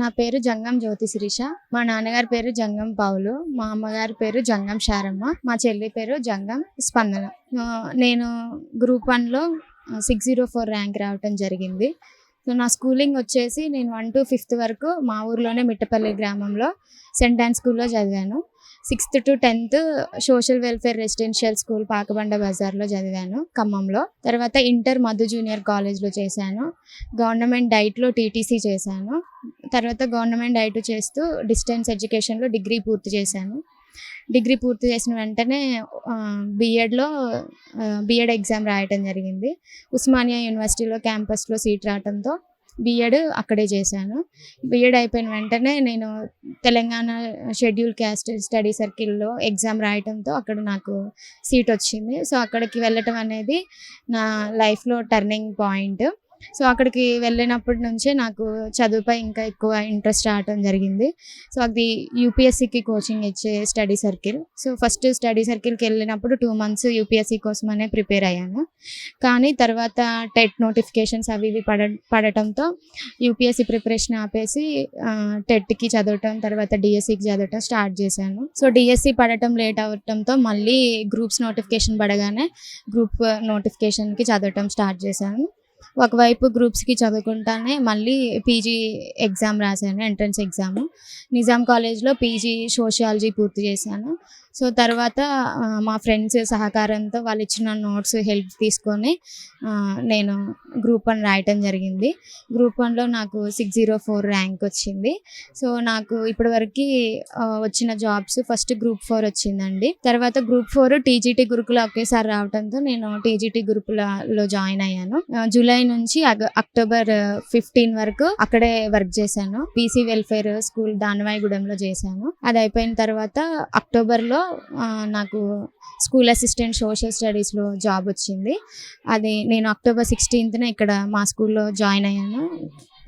నా పేరు జంగం జ్యోతి శిరీష. మా నాన్నగారి పేరు జంగం పావులు. మా అమ్మగారి పేరు జంగం శారమ్మ. మా చెల్లి పేరు జంగం స్పందన. నేను గ్రూప్ వన్లో సిక్స్ జీరో ఫోర్ ర్యాంక్ రావటం జరిగింది. సో నా స్కూలింగ్ వచ్చేసి నేను వన్ టు ఫిఫ్త్ వరకు మా ఊర్లోనే మిట్టపల్లి గ్రామంలో సెంట్ ఆన్ స్కూల్లో చదివాను. Sixth to tenth social welfare residential school Pakabanda బజార్లో చదివాను ఖమ్మంలో. తర్వాత ఇంటర్ మధు జూనియర్ కాలేజ్లో చేశాను. గవర్నమెంట్ డైట్లో టీటీసీ చేశాను. తర్వాత గవర్నమెంట్ ఐటు చేస్తూ డిస్టెన్స్ ఎడ్యుకేషన్లో డిగ్రీ పూర్తి చేశాను. డిగ్రీ పూర్తి చేసిన వెంటనే బీఎడ్లో బీఎడ్ ఎగ్జామ్ రాయటం జరిగింది. ఉస్మానియా యూనివర్సిటీలో క్యాంపస్లో సీట్ రావడంతో బీఎడ్ అక్కడే చేశాను. బీఎడ్ అయిపోయిన వెంటనే నేను తెలంగాణ షెడ్యూల్ క్యాస్ట్ స్టడీ సర్కిల్లో ఎగ్జామ్ రాయటంతో అక్కడ నాకు సీట్ వచ్చింది. సో అక్కడికి వెళ్ళటం అనేది నా లైఫ్లో టర్నింగ్ పాయింట్. సో అక్కడికి వెళ్ళినప్పటి నుంచే నాకు చదువుపై ఇంకా ఎక్కువ ఇంట్రెస్ట్ రావటం జరిగింది. సో అది యూపీఎస్సికి కోచింగ్ ఇచ్చే study circle. So first study సర్కిల్కి వెళ్ళినప్పుడు టూ మంత్స్ యూపీఎస్సి కోసమనే ప్రిపేర్ అయ్యాను. కానీ తర్వాత టెట్ నోటిఫికేషన్స్ అవి ఇవి పడ పడటంతో యూపీఎస్సి ప్రిపరేషన్ ఆపేసి టెట్కి చదవటం తర్వాత డిఎస్సికి చదవటం స్టార్ట్ చేశాను. సో డిఎస్సి పడటం లేట్ అవ్వటంతో మళ్ళీ గ్రూప్స్ నోటిఫికేషన్ పడగానే గ్రూప్ నోటిఫికేషన్కి చదవటం స్టార్ట్ చేశాను. ఒకవైపు గ్రూప్స్కి చదువుకుంటానే మళ్ళీ పీజీ ఎగ్జామ్ రాశాను ఎంట్రన్స్ ఎగ్జామ్ నిజాం కాలేజ్లో పీజీ సోషియాలజీ పూర్తి చేశాను. సో తర్వాత మా ఫ్రెండ్స్ సహకారంతో వాళ్ళు ఇచ్చిన నోట్స్ హెల్ప్ తీసుకొని నేను గ్రూప్ వన్ రాయటం జరిగింది. గ్రూప్ వన్లో నాకు సిక్స్ జీరో ఫోర్ ర్యాంక్ వచ్చింది. సో నాకు ఇప్పటివరకు వచ్చిన జాబ్స్ ఫస్ట్ గ్రూప్ ఫోర్ వచ్చిందండి. తర్వాత గ్రూప్ ఫోర్ టీజీటీ గురుకుల ఒకేసారి రావడంతో నేను టీజీటీ గురుకులలో జాయిన్ అయ్యాను. జూలై నుంచి అక్టోబర్ ఫిఫ్టీన్ వరకు అక్కడే వర్క్ చేశాను. పీసీ వెల్ఫేర్ స్కూల్ దానవాయిగూడెంలో చేశాను. అది అయిపోయిన తర్వాత అక్టోబర్లో నాకు స్కూల్ అసిస్టెంట్ సోషల్ స్టడీస్లో జాబ్ వచ్చింది. అది నేను అక్టోబర్ సిక్స్టీన్త్న ఇక్కడ మా స్కూల్లో జాయిన్ అయ్యాను.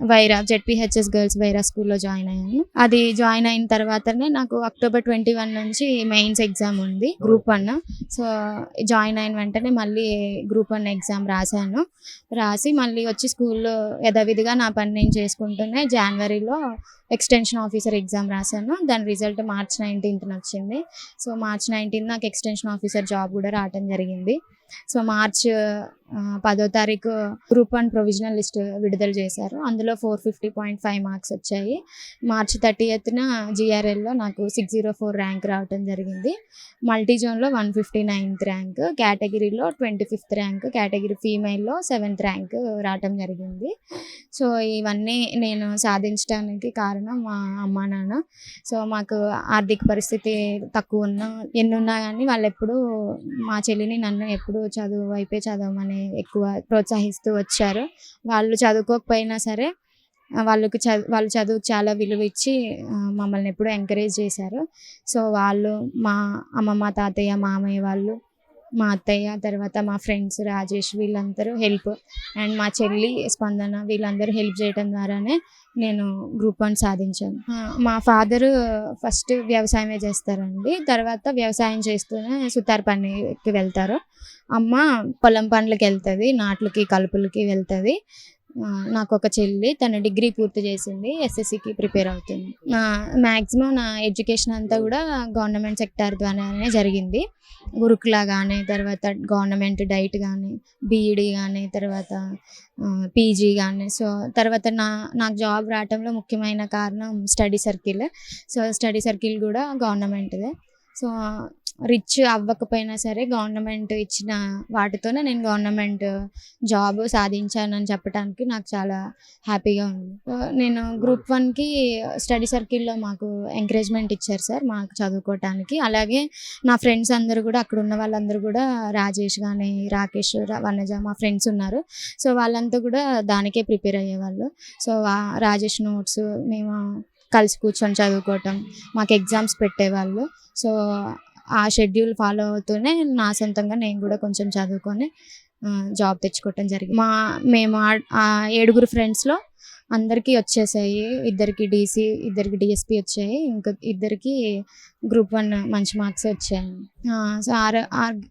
వైరా జెడ్పిహెచ్ఎస్ గర్ల్స్ వైరా స్కూల్లో జాయిన్ అయ్యాను. అది జాయిన్ అయిన తర్వాతనే నాకు అక్టోబర్ ట్వంటీ వన్ నుంచి మెయిన్స్ ఎగ్జామ్ ఉంది గ్రూప్ వన్ సో జాయిన్ అయిన వెంటనే మళ్ళీ గ్రూప్ వన్ ఎగ్జామ్ రాశాను. రాసి మళ్ళీ వచ్చి స్కూల్లో యథావిధిగా నా పని నేను చేసుకుంటూనే జనవరిలో ఎక్స్టెన్షన్ ఆఫీసర్ ఎగ్జామ్ రాశాను. దాని రిజల్ట్ మార్చ్ నైన్టీన్త్న వచ్చింది సో మార్చ్ నైన్టీన్త్ నాకు ఎక్స్టెన్షన్ ఆఫీసర్ జాబ్ కూడా రావటం జరిగింది. సో మార్చ్ పదో తారీఖు గ్రూప్ వన్ ప్రొవిజనల్ లిస్ట్ విడుదల చేశారు. అందులో four fifty point five marks వచ్చాయి. మార్చ్ థర్టీ ఎత్తున జిఆర్ఎల్లో నాకు సిక్స్ జీరో ఫోర్ ర్యాంక్ రావటం జరిగింది. మల్టీ జోన్లో వన్ ఫిఫ్టీ నైన్త్ ర్యాంక్ కేటగిరీలో ట్వంటీ ఫిఫ్త్ ర్యాంక్ కేటగిరీ ఫీమేల్లో సెవెంత్ ర్యాంక్ రావటం జరిగింది. సో ఇవన్నీ నేను సాధించడానికి కారణం మా అమ్మా నాన్న. సో మాకు ఆర్థిక పరిస్థితి తక్కువ ఉన్న ఎన్నున్నా కానీ వాళ్ళు ఎప్పుడూ మా చెల్లిని నన్ను ఎప్పుడు చదువు వైపే చదవమని ఎక్కువ ప్రోత్సహిస్తూ వచ్చారు. వాళ్ళు చదువుకోకపోయినా సరే వాళ్ళకి చదువు వాళ్ళు చదువుకు చాలా విలువ ఇచ్చి మమ్మల్ని ఎప్పుడూ ఎంకరేజ్ చేశారు. సో వాళ్ళు మా అమ్మమ్మ తాతయ్య మామయ్య వాళ్ళు మా అత్తయ్య తర్వాత మా ఫ్రెండ్స్ రాజేష్ వీళ్ళందరూ హెల్ప్ అండ్ మా చెల్లి స్పందన వీళ్ళందరూ హెల్ప్ చేయడం ద్వారానే నేను గ్రూప్ వన్ సాధించాను. మా ఫాదరు ఫస్ట్ వ్యవసాయమే చేస్తారండి. తర్వాత వ్యవసాయం చేస్తూనే సుతార్ పనికి వెళ్తారు. అమ్మ పొలం పనులకి వెళ్తుంది నాట్లకి కలుపులకి వెళ్తుంది. నాకు ఒక చెల్లి తన డిగ్రీ పూర్తి చేసింది ఎస్ఎస్సికి ప్రిపేర్ అవుతుంది. నా మ్యాక్సిమం నా ఎడ్యుకేషన్ అంతా కూడా గవర్నమెంట్ సెక్టార్ ద్వారానే జరిగింది. గురుకుల కానీ తర్వాత గవర్నమెంట్ డైట్ కానీ బీఈడి కానీ తర్వాత పీజీ కానీ సో తర్వాత నా నాకు జాబ్ రావటంలో ముఖ్యమైన కారణం study circle. So study circle కూడా గవర్నమెంట్దే. సో రిచ్ అవ్వకపోయినా సరే గవర్నమెంట్ ఇచ్చిన వాటితోనే నేను గవర్నమెంట్ జాబ్ సాధించానని చెప్పడానికి నాకు చాలా హ్యాపీగా ఉంది. సో నేను గ్రూప్ వన్కి స్టడీ సర్కిల్లో మాకు ఎంకరేజ్మెంట్ ఇచ్చారు సార్ మాకు చదువుకోవటానికి అలాగే నా ఫ్రెండ్స్ అందరూ కూడా అక్కడ ఉన్న వాళ్ళందరూ కూడా రాజేష్ కానీ రాకేష్ వనజ మా ఫ్రెండ్స్ ఉన్నారు. సో వాళ్ళంతా కూడా దానికే ప్రిపేర్ అయ్యేవాళ్ళు. సో రాజేష్ నోట్స్ మేము కలిసి కూర్చొని చదువుకోవటం మాకు ఎగ్జామ్స్ పెట్టేవాళ్ళు. సో ఆ షెడ్యూల్ ఫాలో అవుతూనే నా సొంతంగా నేను కూడా కొంచెం చదువుకొని జాబ్ తెచ్చుకోవటం జరిగింది. మా మేము ఆ- ఏడుగురు ఫ్రెండ్స్లో అందరికీ వచ్చేసాయి. ఇద్దరికి డీసీ ఇద్దరికి డిఎస్పి వచ్చాయి. ఇంకా ఇద్దరికి గ్రూప్ వన్ మంచి మార్క్స్ వచ్చాయి. సో ఆరో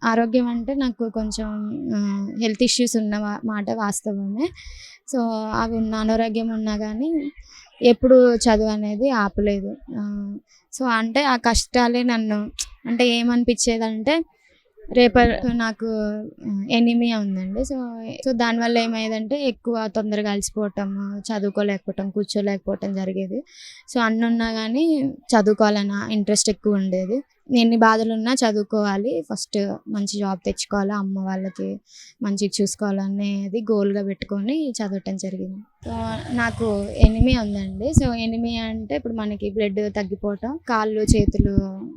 ఆరోగ్యం అంటే నాకు కొంచెం హెల్త్ ఇష్యూస్ ఉన్న మాట వాస్తవమే. సో అవి ఉన్న అనారోగ్యం ఉన్నా కానీ ఎప్పుడు చదువు అనేది ఆపలేదు. సో అంటే ఆ కష్టాలే నన్ను అంటే ఏమనిపించేది అంటే రేప నాకు ఎనిమియా ఉందండి. సో సో దానివల్ల ఏమయ్యేదంటే ఎక్కువ తొందరగా అలసిపోవటం చదువుకోలేకపోవటం కూర్చోలేకపోవటం జరిగేది. సో అన్నున్నా కానీ చదువుకోవాలన్న ఇంట్రెస్ట్ ఎక్కువ ఉండేది. ఎన్ని బాధలు ఉన్నా చదువుకోవాలి. ఫస్ట్ మంచి జాబ్ తెచ్చుకోవాలి అమ్మ వాళ్ళకి మంచిగా చూసుకోవాలనేది గోల్గా పెట్టుకొని చదవటం జరిగింది. సో నాకు ఎనిమి ఉందండి. సో ఎనిమి అంటే ఇప్పుడు మనకి బ్లడ్ తగ్గిపోవటం కాళ్ళు చేతులు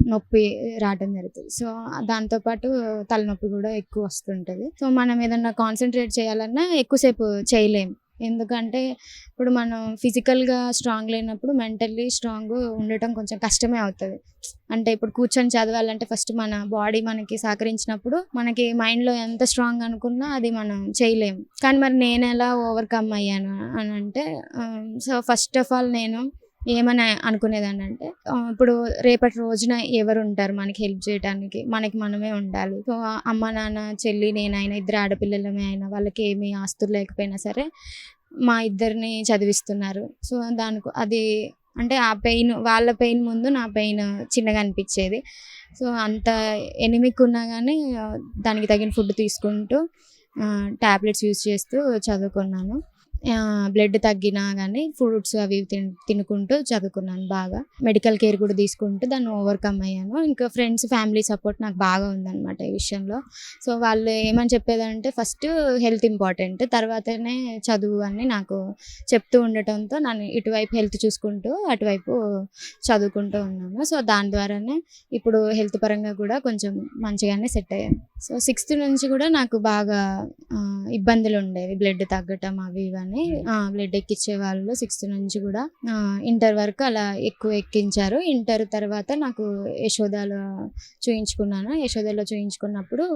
నొప్పి రావటం జరుగుతుంది. సో దాంతోపాటు తలనొప్పి కూడా ఎక్కువ వస్తుంటుంది. సో మనం ఏదన్నా కాన్సన్ట్రేట్ చేయాలన్నా ఎక్కువసేపు చేయలేం. ఎందుకంటే ఇప్పుడు మనం ఫిజికల్గా స్ట్రాంగ్ లేనప్పుడు మెంటల్లీ స్ట్రాంగ్ ఉండటం కొంచెం కష్టమే అవుతుంది. అంటే ఇప్పుడు కూర్చొని చదవాలంటే ఫస్ట్ మన బాడీ మనకి సహకరించినప్పుడు మనకి మైండ్లో ఎంత స్ట్రాంగ్ అనుకున్నా అది మనం చేయలేము కానీ మరి నేను ఎలా ఓవర్కమ్ అయ్యాను అని అంటే సో ఫస్ట్ ఆఫ్ ఆల్ నేను ఏమని అనుకునేదాన్ని అంటే ఇప్పుడు రేపటి రోజున ఎవరు ఉంటారు మనకి హెల్ప్ చేయడానికి మనకి మనమే ఉండాలి. సో అమ్మ నాన్న చెల్లి నేనైనా ఇద్దరు ఆడపిల్లలమే అయినా వాళ్ళకి ఏమి ఆస్తులు లేకపోయినా సరే మా ఇద్దరిని చదివిస్తున్నారు. సో దానికి అది అంటే ఆ పెయిన్ వాళ్ళ పెయిన్ ముందు నా పెయిన్ చిన్నగా అనిపించేది. సో అంత ఎనిమిక్ ఉన్నా కానీ దానికి తగిన ఫుడ్ తీసుకుంటూ ట్యాబ్లెట్స్ యూజ్ చేస్తూ చదువుకున్నాను. బ్లడ్ తగ్గినా కానీ ఫ్రూట్స్ అవి తిన్ తినుకుంటూ చదువుకున్నాను బాగా. మెడికల్ కేర్ కూడా తీసుకుంటూ దాన్ని ఓవర్కమ్ అయ్యాను. ఇంకా ఫ్రెండ్స్ ఫ్యామిలీ సపోర్ట్ నాకు బాగా ఉందన్నమాట ఈ విషయంలో. సో వాళ్ళు ఏమని చెప్పేదంటే ఫస్ట్ హెల్త్ ఇంపార్టెంట్ తర్వాతనే చదువు అని నాకు చెప్తూ ఉండటంతో నన్ను ఇటువైపు హెల్త్ చూసుకుంటూ అటువైపు చదువుకుంటూ ఉన్నాను. సో దాని ద్వారానే ఇప్పుడు హెల్త్ పరంగా కూడా కొంచెం మంచిగానే సెట్ అయ్యాను. సో సిక్స్త్ నుంచి కూడా నాకు బాగా ఇబ్బందులు ఉండేవి బ్లడ్ తగ్గటం అవి ఇవని బ్లడ్ ఎక్కించే వాళ్ళు సిక్స్త్ నుంచి కూడా ఇంటర్ వరకు అలా ఎక్కువ ఎక్కించారు. ఇంటర్ తర్వాత నాకు యశోదాలో చూయించుకున్నాను. యశోదలో చూయించుకున్నప్పుడు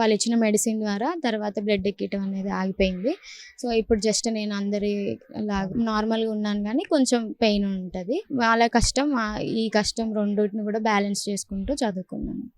వాళ్ళు ఇచ్చిన మెడిసిన్ ద్వారా తర్వాత బ్లడ్ ఎక్కటం అనేది ఆగిపోయింది. సో ఇప్పుడు జస్ట్ నేను అందరి లాగా నార్మల్గా ఉన్నాను కానీ కొంచెం పెయిన్ ఉంటుంది. వాళ్ళ కష్టం ఈ కష్టం రెండింటిని కూడా బ్యాలెన్స్ చేసుకుంటూ చదువుకున్నాను.